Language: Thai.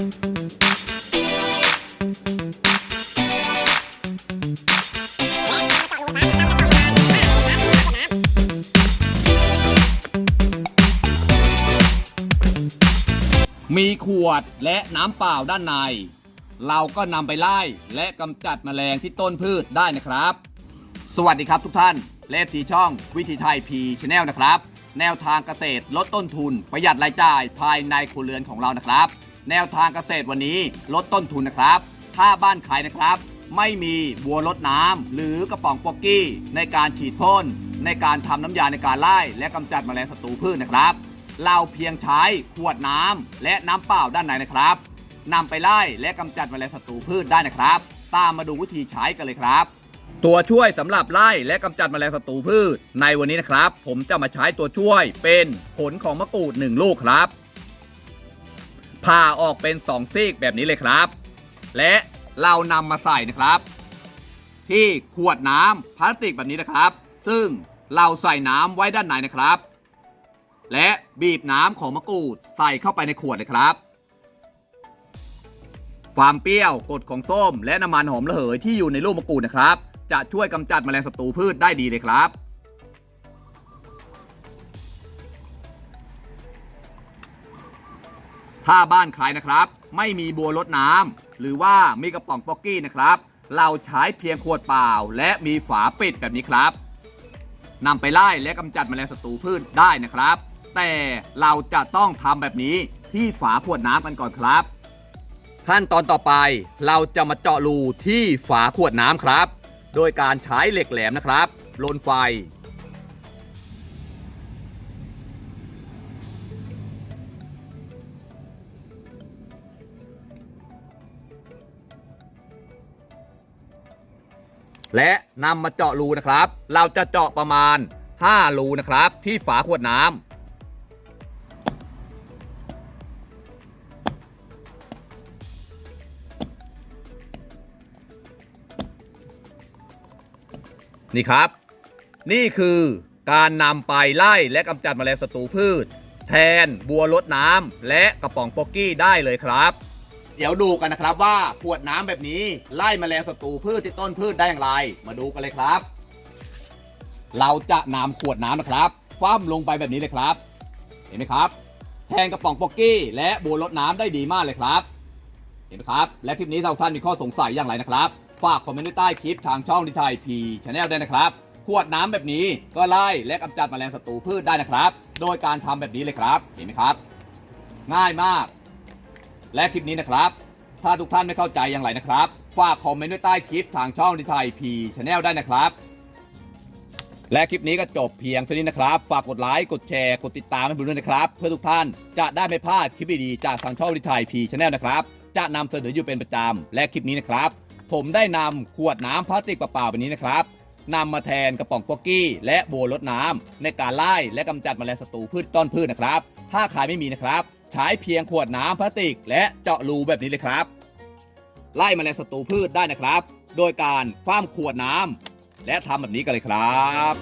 มีขวดและน้ำเปล่าด้านใน เราก็นำไปไล่และกำจัดแมลงที่ต้นพืชได้นะครับ สวัสดีครับทุกท่านเลฟทีช่องวิธีไทยพีชแนลนะครับ แนวทางเกษตรลดต้นทุน ประหยัดรายจ่ายภายในครัวเรือนของเรานะครับ แนวทางเกษตรวันนี้ลดต้นทุนนะครับ ถ้าบ้านใครนะครับ ไม่มีบัวรดน้ำหรือกระป๋องป๊อกกี้ ในการฉีดพ่นในการทำน้ำยาในการไล่และกำจัดแมลงศัตรูพืชนะครับ เราเพียงใช้ขวดน้ำและน้ำเปล่าด้านในนะครับนำไปไล่และกำจัดแมลงศัตรูพืชได้นะครับ ตามมาดูวิธีใช้กันเลยครับตัวช่วยสำหรับไล่และกำจัดแมลงศัตรูพืช ในวันนี้นะครับ ผมจะมาใช้ตัวช่วยเป็นผลของมะกรูด 1 ลูกครับ ผ่าออกเป็น 2 ซีกแบบนี้เลยครับ และเรานำมาใส่นะครับ ที่ขวดน้ำพลาสติกแบบนี้นะครับ ซึ่งเราใส่น้ำไว้ด้านในนะครับ และบีบน้ำของมะกรูดใส่เข้าไปในขวดเลยครับความเปรี้ยวกรดของส้ม และน้ำมันหอมระเหยที่อยู่ในลูกมะกรูดนะครับ จะช่วยกำจัดแมลงศัตรูพืชได้ดีเลยครับ ถ้าบ้านใครนะครับ ไม่มีบัวรดน้ำหรือว่ามีกระป๋องป๊อกกี้นะครับ เราใช้เพียงขวดเปล่า และมีฝาปิดแบบนี้ครับนำไปไล่และกำจัดแมลงศัตรูพืชได้นะครับ แต่เราจะต้องทำแบบนี้ที่ฝาขวดน้ำกันก่อนครับ ขั้นตอนต่อไปเราจะมาเจาะรูที่ฝาขวดน้ำครับ โดยการใช้เหล็กแหลมนะครับลนไฟ และนำมาเจาะรูนะครับ เราจะเจาะประมาณ 5 รูนะครับ ที่ฝาขวดน้ำนี่ครับ นี่คือการนำไปไล่และกำจัดแมลงศัตรูพืช แทนบัวรดน้ำและกระป๋องโปกกี้ได้เลยครับ เดี๋ยวดูกันนะครับว่าขวดน้ำแบบนี้ไล่แมลงศัตรูพืชที่ต้นพืชได้อย่างไร มาดูกันเลยครับ เราจะนำขวดน้ำนะครับคว่ำลงไปแบบนี้เลยครับ เห็นไหมครับ แทนกระป๋องโปกกี้ และบัวรดน้ำได้ดีมากเลยครับ เห็นไหมครับ และคลิปนี้ถ้าท่านมีข้อสงสัยอย่างไรนะครับ ฝากคอมเมนต์ไว้ใต้คลิปทางช่องดิไทยพีชาแนลได้นะครับ ขวดน้ำแบบนี้ก็ไล่และกำจัดแมลงศัตรูพืชได้นะครับ โดยการทำแบบนี้เลยครับ เห็นไหมครับ ง่ายมาก และคลิปนี้นะครับ ถ้าทุกท่านไม่เข้าใจอย่างไรนะครับ ฝากคอมเมนต์ไว้ใต้คลิปทางช่องดิไทยพีชแนลได้นะครับ และคลิปนี้ก็จบเพียงเท่านี้นะครับ ฝากกดไลค์ กดแชร์ กดติดตามให้ผมด้วยนะครับ เพื่อทุกท่านจะได้ไม่พลาดคลิปดีๆจากทางช่องดิไทยพีชแนลนะครับ จะนำเสนออยู่เป็นประจำและคลิปนี้นะครับ ผมได้นำขวดน้ำพลาสติกเปล่าๆแบบนี้นะครับนำมาแทนกระป๋องป๊อกกี้ และโบวรดน้ำในการไล่และกำจัดแมลงศัตรูพืชต้นพืชนะครับ ถ้าใครไม่มีนะครับ ใช้เพียงขวดน้ำพลาสติก และเจาะรูแบบนี้เลยครับ ไล่แมลงศัตรูพืชได้นะครับ โดยการคว้ามขวดน้ำและทำแบบนี้กันเลยครับ